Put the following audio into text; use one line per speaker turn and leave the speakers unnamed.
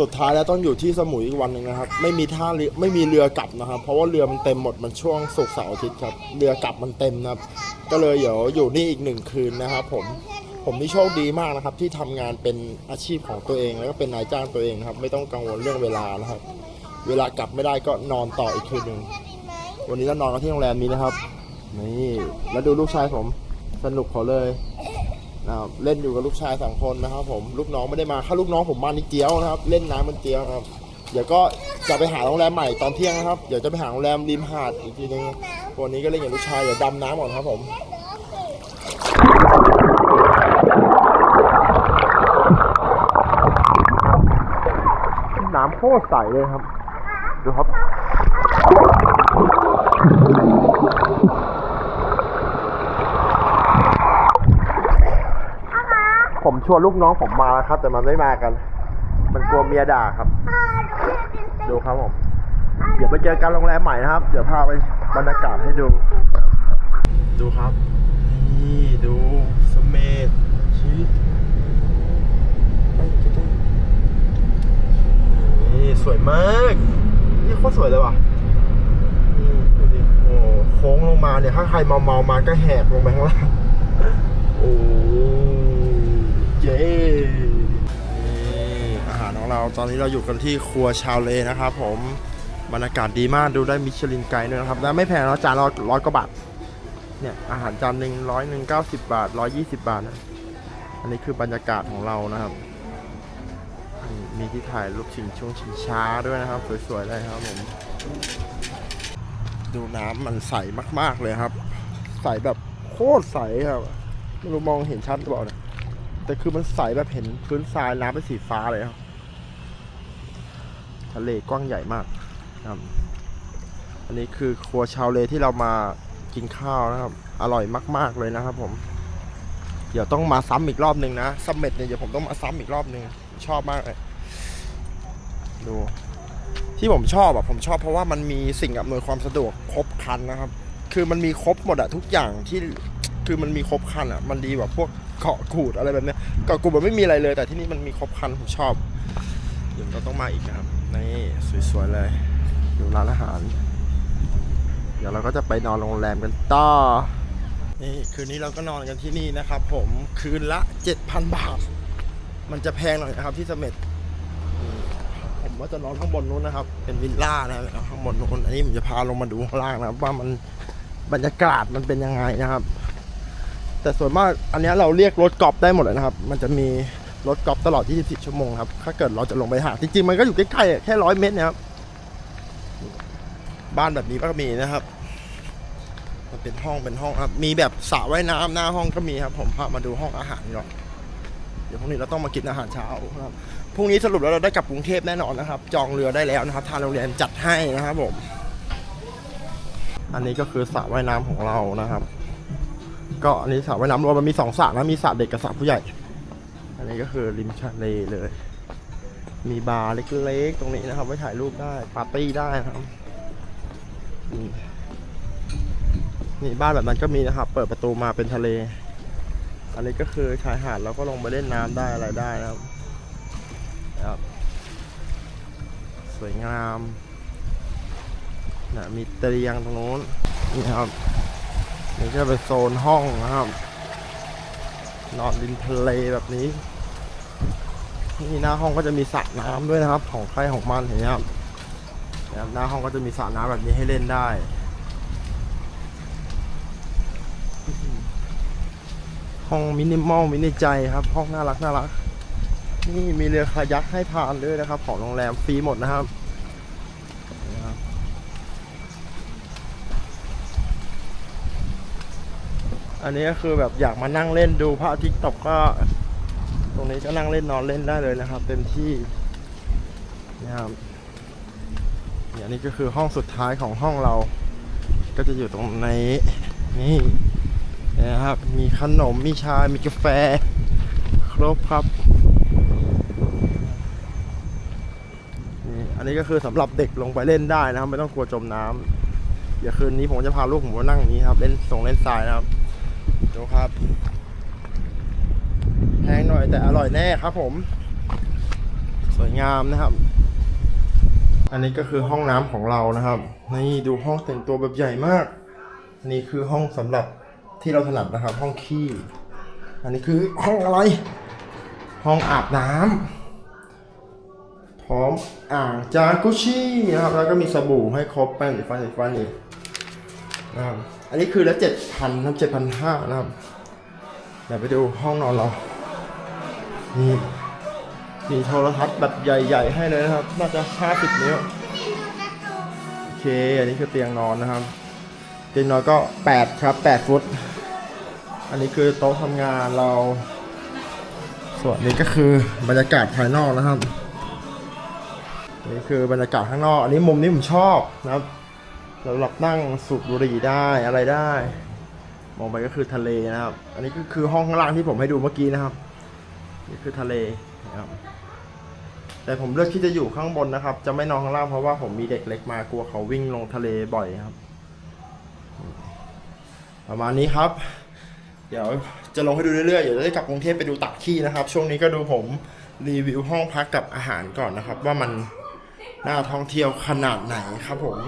สุดท้ายแล้วต้องอยู่ที่สมุยอีกวันหนึ่งนะครับ ไม่มีท่าเรือไม่มีเรือกลับนะครับ เพราะว่าเรือมันเต็มหมดมันช่วงศุกร์เสาร์อาทิตย์ครับเรือกลับมันเต็มนะครับ ก็เลยเดี๋ยวอยู่นี่อีกหนึ่งคืนนะครับ ผมผมนี่โชคดีมากนะครับ ที่ทำงานเป็นอาชีพของตัวเองแล้วก็เป็นนายจ้างตัวเองนะครับ ไม่ต้องกังวลเรื่องเวลานะครับ เวลากลับไม่ได้ก็นอนต่ออีกคืนหนึ่งวันนี้เรานอนกันที่โรงแรมนี้นะครับนี่แล้วดูลูกชายผมสนุกขาเลย นะครับเล่นอยู่กับลูกชายสองคนนะครับ ผมลูกน้องไม่ได้มาถ้าลูกน้องผมมานี่เจียวนะครับ เล่นน้ำมันเจียวนะครับ เดี๋ยวก็จะไปหาโรงแรมใหม่ตอนเที่ยงนะครับเดี๋ยวจะไปหาโรงแรมริมหาดอีกทีนึงวันนี้ก็เล่นกับลูกชายเดี๋ยวดำน้ำก่อนครับผมน้ำโคตรใสเลยครับ ดูครับ ผม ชวนลูกน้องผมมาแล้วครับ แต่มันไม่มากัน มันกลัวเมียด่าครับ ดูครับผม เดี๋ยวไปเจอกันโรงแรมใหม่นะครับ เดี๋ยวพาไปบรรยากาศให้ดูดูครับ นี่ดูสเมธชีสนี่สวยมากนี่โคตรสวยเลยว่ะนี่ดูดิโอ้โค้งลงมาเนี่ย ถ้าใครเมาเมามาก็แหกลงไปข้างล่างโอ้ เราตอนนี้เราอยู่กันที่ครัวชาวเลนะครับผมบรรยากาศดีมากดูได้มิชลินไกด์ด้วยนะครับและไม่แพงนะจานละร้อยกว่าบาทเนี่ยอาหารจานหนึ่งร้อยหนึ่งเก้าสิบบาทร้อยยี่สิบบาทนะอันนี้คือบรรยากาศของเรานะครับ มีที่ถ่ายรูปชิงช่วงชิงช้าด้วยนะครับ สวยๆเลยครับผมดูน้ำมันใสมาก ๆเลยครับ ใสแบบโคตรใสครับไม่รู้มองเห็นชัดหรือเปล่าเนี่ยแต่คือมันใสแบบเห็นพื้นทรายน้ำเป็นสีฟ้าเลยครับ ทะเลกว้างใหญ่มากครับอันนี้คือครัวชาวเลที่เรามากินข้าวนะครับ อร่อยมาก ๆเลยนะครับ ผม เดี๋ยวต้องมาซ้ำอีกรอบหนึ่งนะซัมเม็ดเนี่ยเดี๋ยวผมต้องมาซ้ำอีกรอบหนึ่งชอบมากเลยดู ที่ผมชอบอะผมชอบเพราะว่ามันมีสิ่งอำนวยความสะดวกครบครันนะครับ คือมันมีครบหมดอะทุกอย่างที่คือมันมีครบครันอะมันดีกว่าพวกเกาะกูดอะไรแบบเนี้ยเกาะกูดมันไม่มีอะไรเลย แต่ที่นี่มันมีครบครันผมชอบเดี๋ยวเราต้องมาอีกนะครับ นี่สวยๆเลยดูร้านอาหาร เดี๋ยวเราก็จะไปนอนโรงแรมกันต่อ นี่คืนนี้เราก็นอนกันที่นี่นะครับ ผมคืนละ 7,000 บาท มันจะแพงหน่อยนะครับที่เสม็ดผมว่าจะนอนข้างบนนู้นนะครับ เป็นวิลล่านะข้างบนนู้นอันนี้ผมจะพาลงมาดูข้างล่างนะครับว่ามันบรรยากาศมันเป็นยังไงนะครับ แต่ส่วนมากอันนี้เราเรียกรถกอล์ฟได้หมดเลยนะครับ มันจะมี รถกอล์ฟตลอด 24 ชั่วโมงครับ ถ้าเกิดเราจะลงไปหา จริงๆ มันก็อยู่ใกล้ๆ แค่ร้อยเมตรนะครับ บ้านแบบนี้ก็มีนะครับ มันเป็นห้องเป็นห้องครับ มีแบบสระว่ายน้ำหน้าห้องก็มีครับ ผมพามาดูห้องอาหารก่อน เดี๋ยวพรุ่งนี้เราต้องมากินอาหารเช้าครับ พรุ่งนี้สรุปแล้วเราได้กลับกรุงเทพแน่นอนนะครับ จองเรือได้แล้วนะครับ ทางโรงเรียนจัดให้นะครับผม อันนี้ก็คือสระว่ายน้ำของเรานะครับ ก็อันนี้สระว่ายน้ำรวมมันมีสองสระนะ มีสระเด็กกับสระผู้ใหญ่ อันนี้ก็คือริมทะเลเลย มีบาร์เล็กๆ ตรงนี้นะครับ ไว้ถ่ายรูปได้ ปาร์ตี้ได้นะครับนี่บ้านแบบนั้นก็มีนะครับ เปิดประตูมาเป็นทะเล อันนี้ก็คือชายหาดเราก็ลงไปเล่นน้ำได้อะไรได้นะครับนะครับ สวยงามนะมีเตียงตรงนู้นนี่ครับนี่ก็เป็นโซนห้องนะครับ นอนริมทะเลแบบนี้ นี่หน้าห้องก็จะมีสระน้ำด้วยนะครับ ของใครของมันเห็นไหมครับหน้าห้องก็จะมีสระน้ำแบบนี้ให้เล่นได้ห้องมินิมอลมินิใจครับ ห้องน่ารักน่ารัก นี่มีเรือคายักให้ผ่านด้วยนะครับ ของโรงแรมฟรีหมดนะครับ อันนี้ก็คือแบบอยากมานั่งเล่นดูพระอาทิตย์ตกก็ ตรงนี้ก็นั่งเล่นนอนเล่นได้เลยนะครับ เต็มที่นะครับเนี่ยอันนี้ก็คือห้องสุดท้ายของห้องเรา ก็จะอยู่ตรงในนี่นะครับ มีขนมมีชา มีกาแฟ ครบครับนี่อันนี้ก็คือสำหรับเด็กลงไปเล่นได้นะครับ ไม่ต้องกลัวจมน้ำเดี๋ยวคืนนี้ผมจะพาลูกผมมานั่งนี้ครับ เล่นส่งเล่นทรายนะครับ ดูครับแพงหน่อยแต่อร่อยแน่ครับผม สวยงามนะครับ อันนี้ก็คือห้องน้ำของเรานะครับ นี่ดูห้องแต่งตัวแบบใหญ่มาก อันนี้คือห้องสำหรับที่เราถนัดนะครับ ห้องขี้ อันนี้คือห้องอะไร ห้องอาบน้ำพร้อมอ่างจากุชินะครับ แล้วก็มีสบู่ให้ครบแป้งสีฟันสีฟันอีกนะครับ อันนี้คือละเจ็ดพันนะเจ็ดพันห้านะครับเดี๋ยวไปดูห้องนอนเรา นี่มีโทรทัศน์แบบใหญ่ ๆ ให้เลยนะครับ น่าจะ50นิ้วโอเค อันนี้คือเตียงนอนนะครับ เตียงนอนก็8ครับ8ฟุต อันนี้คือโต๊ะทำงานเรา ส่วนนี้ก็คือบรรยากาศภายนอกนะครับนี่คือบรรยากาศข้างนอก อันนี้มุมนี้ผมชอบนะครับ สำหรับนั่งสูบบุหรี่ได้อะไรได้ มองไปก็คือทะเลนะครับ อันนี้ก็คือห้องข้างล่างที่ผมให้ดูเมื่อกี้นะครับ นี่คือทะเลนะครับ แต่ผมเลือกที่จะอยู่ข้างบนนะครับ จะไม่นอนข้างล่างเพราะว่าผมมีเด็กเล็กมากลัวเขาวิ่งลงทะเลบ่อยครับ ประมาณนี้ครับ เดี๋ยวจะลงให้ดูเรื่อยๆ เดี๋ยวจะได้กลับกรุงเทพไปดูตักขี้นะครับ ช่วงนี้ก็ดูผมรีวิวห้องพักกับอาหารก่อนนะครับ ว่ามันน่าท่องเที่ยวขนาดไหนครับผม